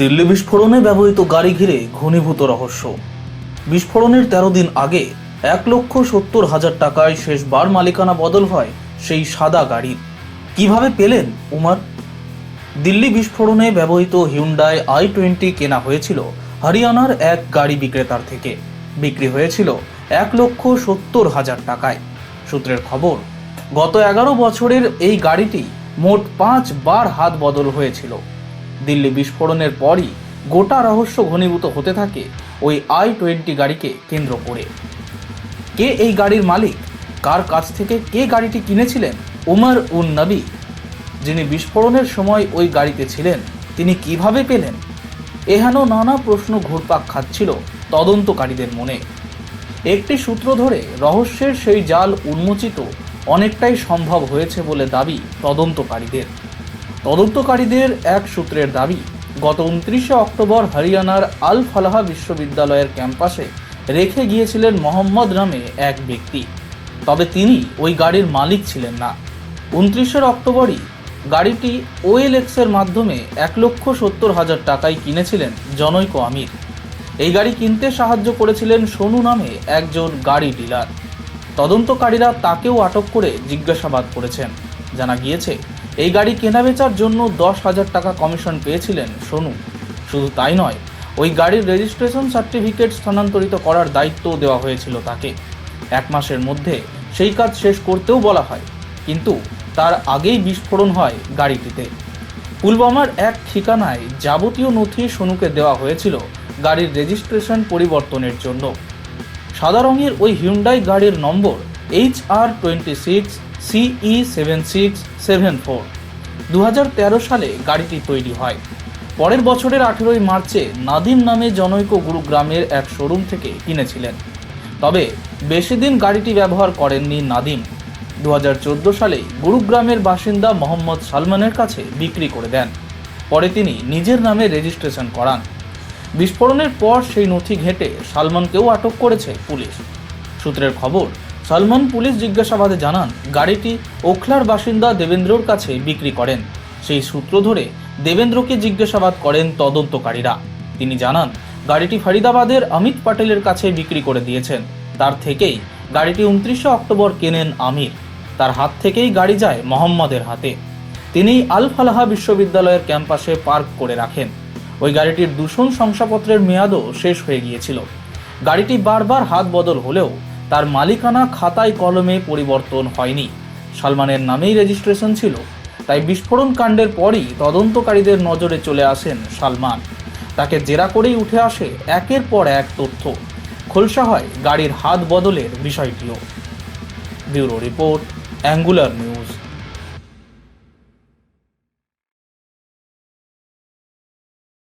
দিল্লি বিস্ফোরণে ব্যবহৃত গাড়ি ঘিরে ঘনীভূত রহস্য। বিস্ফোরণের তেরো দিন আগে এক লক্ষ সত্তর হাজার টাকায় শেষবার মালিকানা বদল হয় সেই সাদা গাড়ির কীভাবে পেলেন উমার? দিল্লি বিস্ফোরণে ব্যবহৃত হিউন্ডাই আই টোয়েন্টি কেনা হয়েছিল হরিয়ানার এক গাড়ি বিক্রেতার থেকে। বিক্রি হয়েছিল এক লক্ষ সত্তর হাজার টাকায়। সূত্রের খবর, গত এগারো বছরের এই গাড়িটি মোট পাঁচ বার হাত বদল হয়েছিল। দিল্লি বিস্ফোরণের পরই গোটা রহস্য ঘনীভূত হতে থাকে ওই আই টোয়েন্টি গাড়িকে কেন্দ্র করে। কে এই গাড়ির মালিক? কার কাছ থেকে কে গাড়িটি কিনেছিলেন? উমর উন নবী। যিনি বিস্ফোরণের সময় ওই গাড়িতে ছিলেন, তিনি কীভাবে পেলেন? এহেন নানা প্রশ্ন ঘুরপাক খাচ্ছিল তদন্তকারীদের মনে। একটি সূত্র ধরে, রহস্যের সেই জাল উন্মোচিত অনেকটাই সম্ভব হয়েছে বলে দাবি তদন্তকারীদের। তদন্তকারীদের এক সূত্রের দাবি, গত উনত্রিশে অক্টোবর হরিয়ানার আল ফালাহা বিশ্ববিদ্যালয়ের ক্যাম্পাসে রেখে গিয়েছিলেন মোহাম্মদ নামে এক ব্যক্তি। তবে তিনি ওই গাড়ির মালিক ছিলেন না। উনত্রিশের অক্টোবরই গাড়িটি ওএলএক্সের মাধ্যমে এক লক্ষ সত্তর হাজার টাকায় কিনেছিলেন জনৈক আমির। এই গাড়ি কিনতে সাহায্য করেছিলেন সোনু নামে একজন গাড়ি ডিলার। তদন্তকারীরা তাকেও আটক করে জিজ্ঞাসাবাদ করেছেন। জানা গিয়েছে এই গাড়ি কেনাবেচার জন্য দশ হাজার টাকা কমিশন পেয়েছিলেন সোনু। শুধু তাই নয়, ওই গাড়ির রেজিস্ট্রেশন সার্টিফিকেট স্থানান্তরিত করার দায়িত্বও দেওয়া হয়েছিল তাকে। এক মাসের মধ্যে সেই কাজ শেষ করতেও বলা হয়, কিন্তু তার আগেই বিস্ফোরণ হয় গাড়িটিতে। পুলবামার এক ঠিকানায় যাবতীয় নথি সোনুকে দেওয়া হয়েছিল গাড়ির রেজিস্ট্রেশন পরিবর্তনের জন্য। সাদা রঙের ওই হিউন্ডাই গাড়ির number H R twenty six C E seven six seven four দু হাজার তেরো সালে গাড়িটি তৈরি হয়। পরের বছরের আঠেরোই মার্চে নাদিম নামে জনৈক গুরুগ্রামের এক শোরুম থেকে কিনেছিলেন। তবে বেশি দিন গাড়িটি ব্যবহার করেননি নাদিম। দুহাজার চোদ্দ সালে গুরুগ্রামের বাসিন্দা মোহাম্মদ সালমানের কাছে বিক্রি করে দেন। পরে তিনি নিজের নামে রেজিস্ট্রেশন করান। বিস্ফোরণের পর সেই নথি ঘেঁটে সালমানকেও আটক করেছে পুলিশ। সূত্রের খবর সালমান পুলিশ জিজ্ঞাসাবাদে জানান, গাড়িটি ওখলার বাসিন্দা দেবেন্দ্রর কাছে বিক্রি করেন। সেই সূত্র ধরে দেবেন্দ্রকে জিজ্ঞাসাবাদ করেন তদন্তকারীরা। তিনি জানান, গাড়িটি ফরিদাবাদের অমিত পাটেলের কাছে বিক্রি করে দিয়েছেন। তার থেকেই গাড়িটি উনত্রিশে অক্টোবর কেনেন আমির। তার হাত থেকেই গাড়ি যায় মোহাম্মদের হাতে। তিনি আল ফালাহা বিশ্ববিদ্যালয়ের ক্যাম্পাসে পার্ক করে রাখেন। ওই গাড়িটির দূষণ শংসাপত্রের মেয়াদও শেষ হয়ে গিয়েছিল। গাড়িটি বারবার হাত বদল হলেও তার মালিকানা খাতায় কলমে পরিবর্তন হয়নি। সালমানের নামেই রেজিস্ট্রেশন ছিল, তাই বিস্ফোরণ কাণ্ডের পরই তদন্তকারীদের নজরে চলে আসেন সালমান। তাকে জেরা করেই উঠে আসে একের পর এক তথ্য। খোলসা হয় গাড়ির হাত বদলের বিষয়টিও। Bureau report, Angular news.